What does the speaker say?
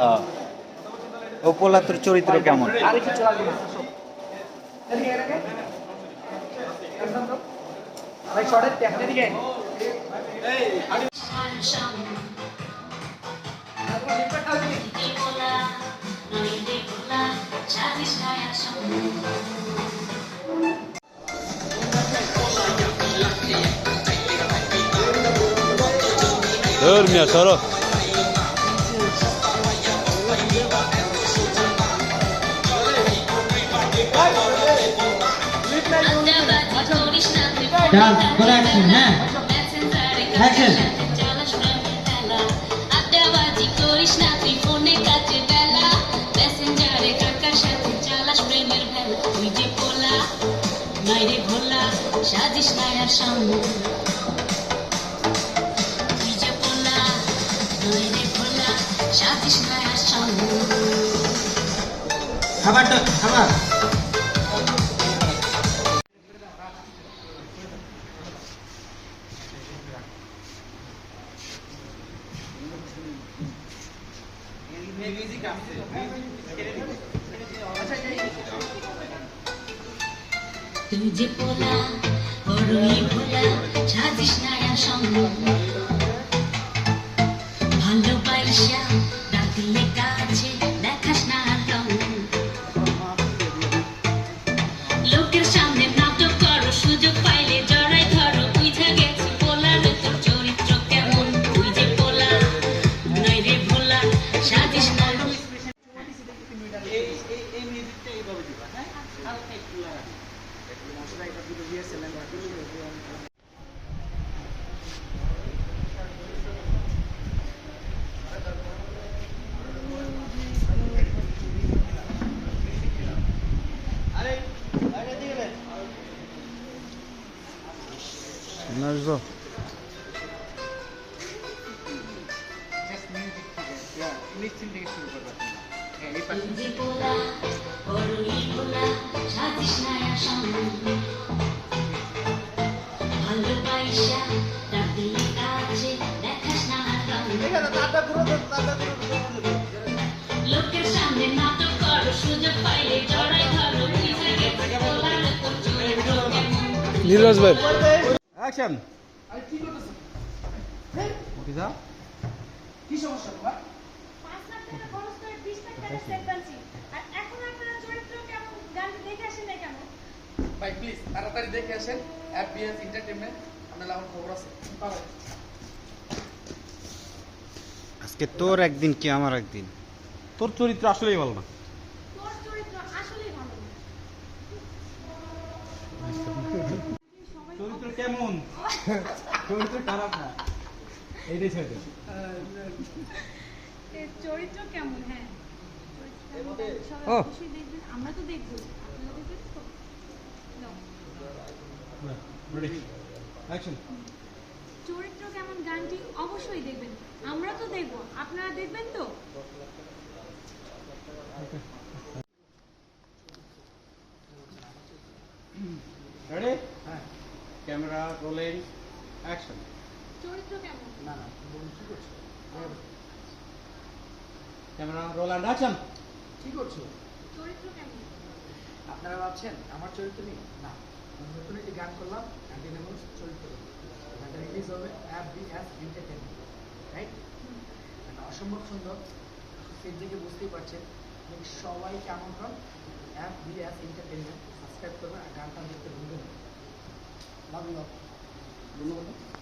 আহ, ও পোলা তোর চরিত্র কেমন? আর কিছু ডান্স করে অ্যাকশন হ্যাঁ অ্যাকশন না তুই তুই যে পোলা সাজিস না আর সামনে। তুই যে পোলা মাইরে ভোলা সাজিস না আর সামনে খাবারটা খাবার। তুই যে পোলা বড়ই ভোলা সাজিস না আর নাচবো তুই যে পোলা বড়ই ভোলা সাজিস না লোকের সামনে নাটক করো সুযোগ পাইলে জড়াই ধরো নীরজ ভাই। অ্যাকশন আরে কি করতেছ কি সমস্যা তোমার? আর এখন আপনারা চরিত্র কেমন? গানটা দেখে আসেন না কেন? ভাই প্লিজ তাড়াতাড়ি দেখে আসেন। অ্যাপিএস এন্টারটেইনমেন্ট আপনার আমার খবর আছে। আজকে তোর একদিন কি আমার একদিন? তোর চরিত্র আসলেই ভালো না। চরিত্র আসলেই ভালো না। চরিত্র কেমন? চরিত্র খারাপ না। এইটাই ছেড়ে এ, চরিত্র কেমন? হ্যাঁ। চরিত্র কেমন, সবাই ও। অবশ্যই দেখবেন আমরা তো দেখব। আপনারা দেখবেন? তো নাও। রেডি অ্যাকশন চরিত্র কেমন? গানটি অবশ্যই দেখবেন। আমরা তো দেখব। আপনারা দেখবেন তো? রেডি হ্যাঁ। ক্যামেরা রোলিং অ্যাকশন চরিত্র কেমন? না না করছ? ক্যামেরা রোল অ্যান্ড অ্যাকশন কি করছ? চরিত্র কেমন? আপনারা ভাবছেন আমার চরিত্র নেই না আমি নতুন একটি গান করলাম অ্যান্টিনেমস চরিত্র। গানটা রিলিজ হবে app B app entertainment right অসম্ভব সুন্দর সেই দিকে বুঝতেই পারছেন। সবাইকে আমন্ত্রণ app B app entertainment subscribe করবেন আর গানটা দেখতে ভুলবেন না। লাভ ইউ ধন্যবাদ।